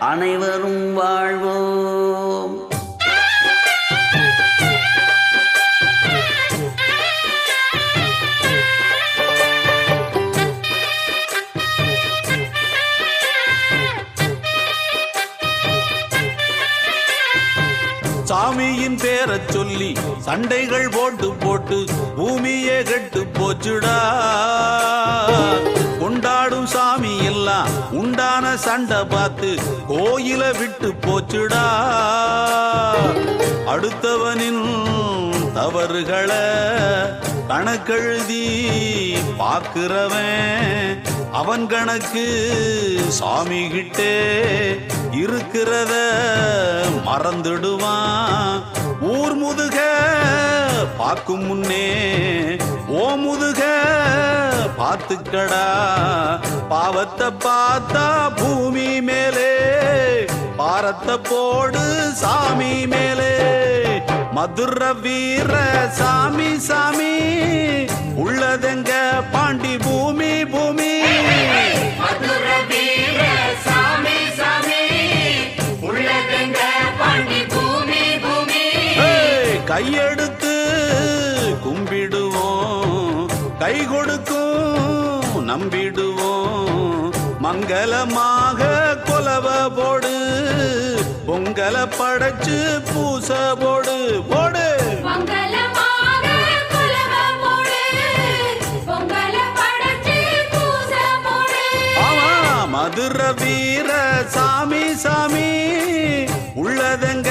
அனைவரும் வாழ்வோம். சாமியின் பேரச் சொல்லி சண்டைகள் போட்டு போட்டு பூமியே கெட்டு போச்சுடா. கொண்டாடும் சாமி எல்லாம் உண்டான சண்டை பார்த்து கோயில விட்டு போச்சுடா. அடுத்தவனின் தவறுகளை கணக்கெழுதி பார்க்கிறவன் அவன் கணக்கு சாமி கிட்டே இருக்கிறத மறந்துடுவான். ஊர் முதுக பார்க்கும் முன்னே ஓ முதுக பார்த்துக்கடா பாவத்தை பார்த்தா பூமி மேலே பாரத்தை போடு சாமி மேலே மதுர வீர சாமி சாமி உள்ளதெங்க பாண்டி பூமி பூமி? மதுர வீர சாமி சாமி உள்ளதெங்க பாண்டி பூமி பூமி? ஏய், கையெடுத்து கை கொடுக்கும் நம்பிடுவோம். மங்களமாக கொலவ போடு பொங்கலை படைச்சு பூச போடு போடு. மதுர வீர சாமி சாமி. உள்ளதெங்க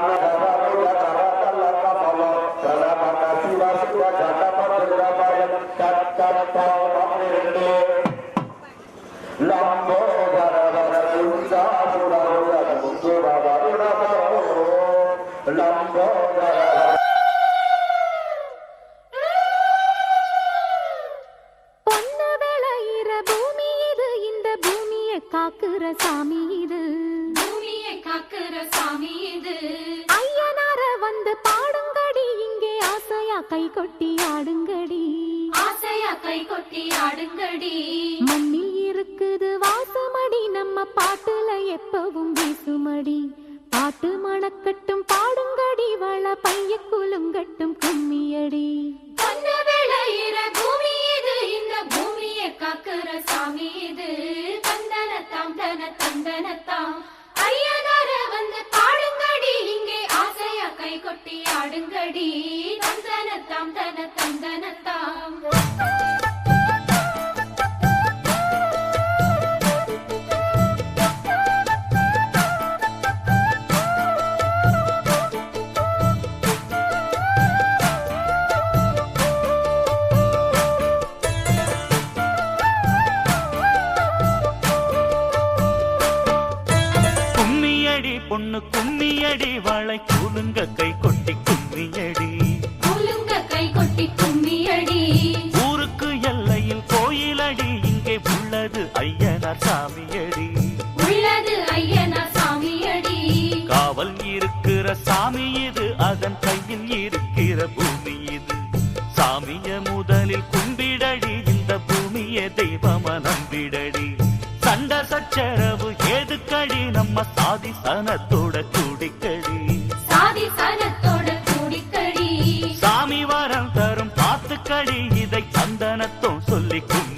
கொட்டி ஆடுங்கடி மண்ணில் இருக்குது வாசமடி நம்ம பாட்டுல எப்பவும் வீசுமடி. பாட்டு மணக்கட்டும் பாடுங்கடி வள பைய குலுங்கட்டும் கும்மியடி. பொண்ணு விளையிற பூமி இது இந்த பூமியை காக்குற சாமி இது. தந்தனத்தாம் தன தந்தனத்தாம். ஐயனார வந்து பாடுங்கடி இங்கே ஆசையா கை கொட்டி ஆடுங்கடி. தந்தனத்தாம் தன தந்தனத்தாம். இருக்கிற சாமி இது அதன் கையில் இருக்கிற பூமி இது. சாமிய முதலில் கும்பிடடி இந்த பூமியை தெய்வம நம்பிடடி. சண்ட சச்சரவு ஏதுக்கடி நம்ம சாதி சனத்தோட குடிக்கடி. சாதி சனத்தோட குடிக்கடி. சாமி வரம் தரும் பார்த்துக்கடி இதை சந்தனத்தோம் சொல்லிக்கும்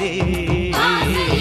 నీవే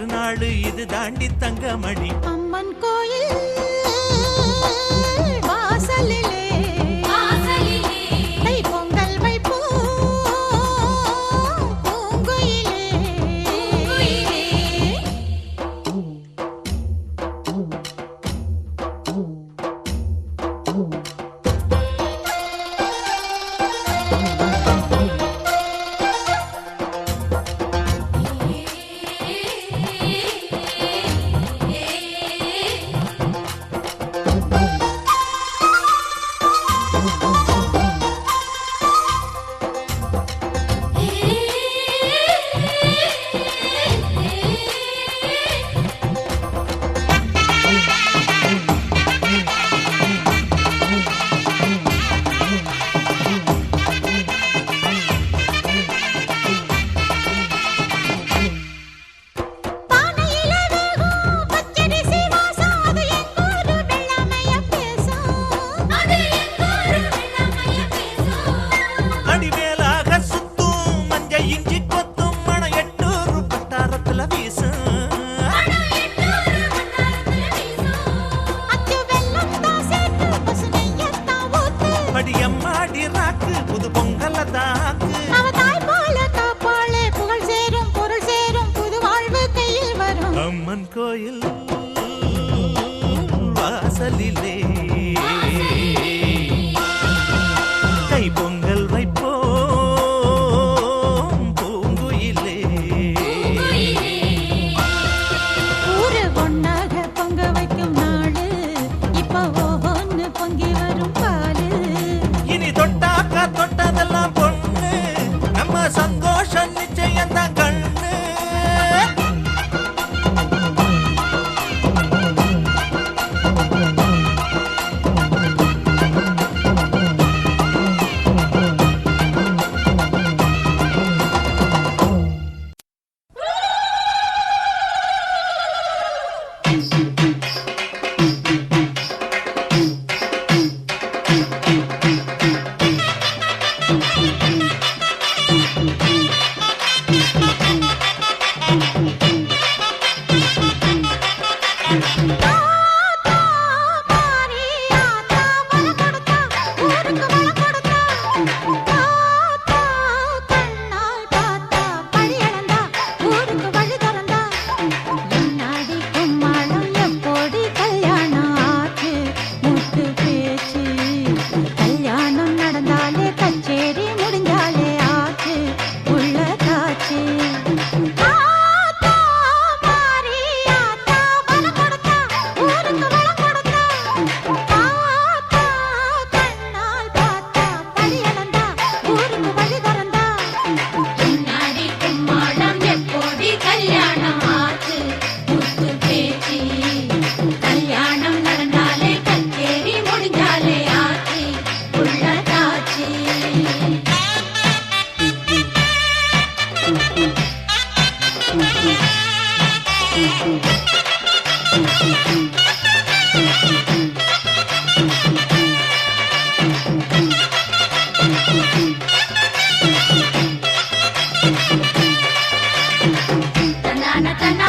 திருநாடு இது தாண்டி தங்கமணி. அம்மன் கோயில்.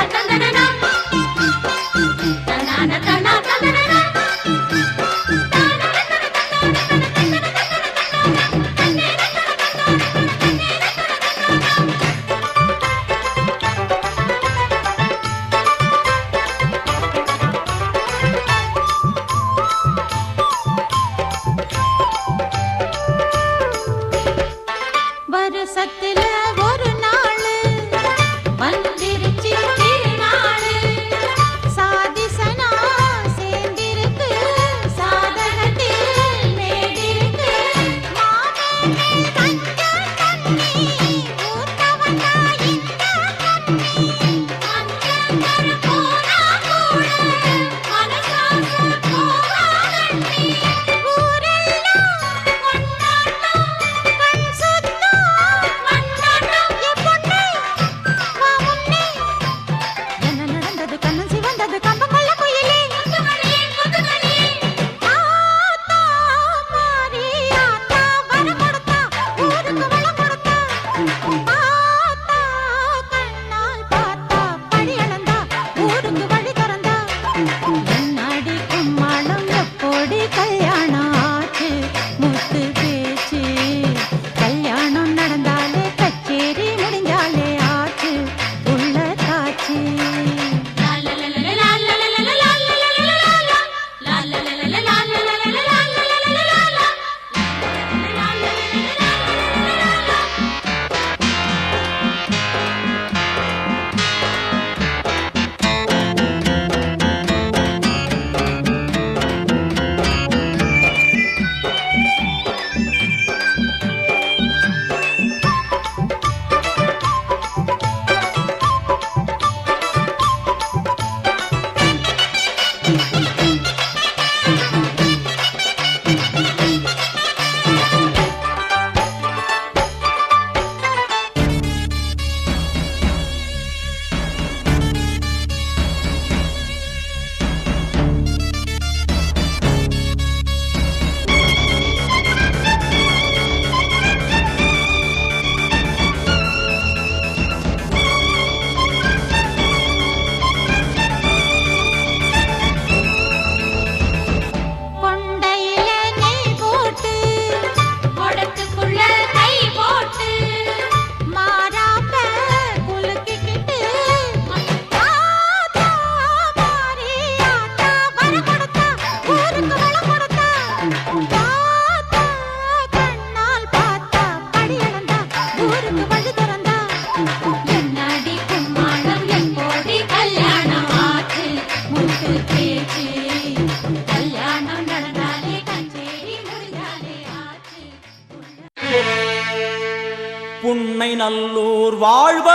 na na na na.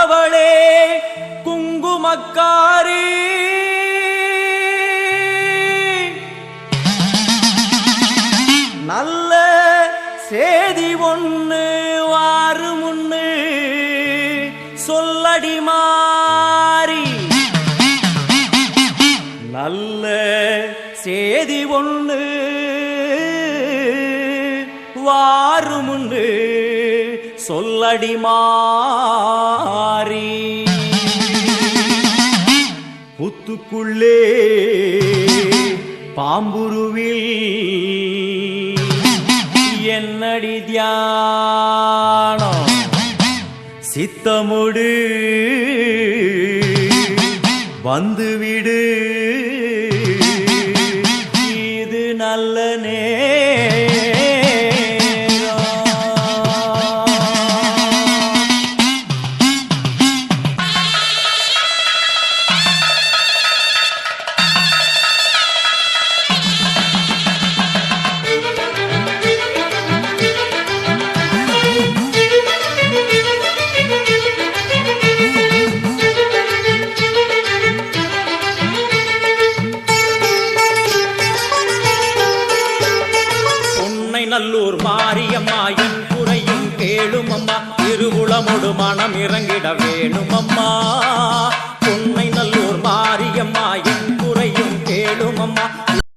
அவளே குங்குமக்காரி. நல்ல சேதி ஒன்று வாறு முன்னு சொல்லடி மாறி. நல்ல சேதி ஒன்று வாறு முன்னு சொல்லடி மாறி புத்துக்குள்ளே பாம்புருவில் என்னடி தியானம்? சித்தமுடு வந்துவிடு. இது நல்ல நே இறங்கிட வேணும் அம்மா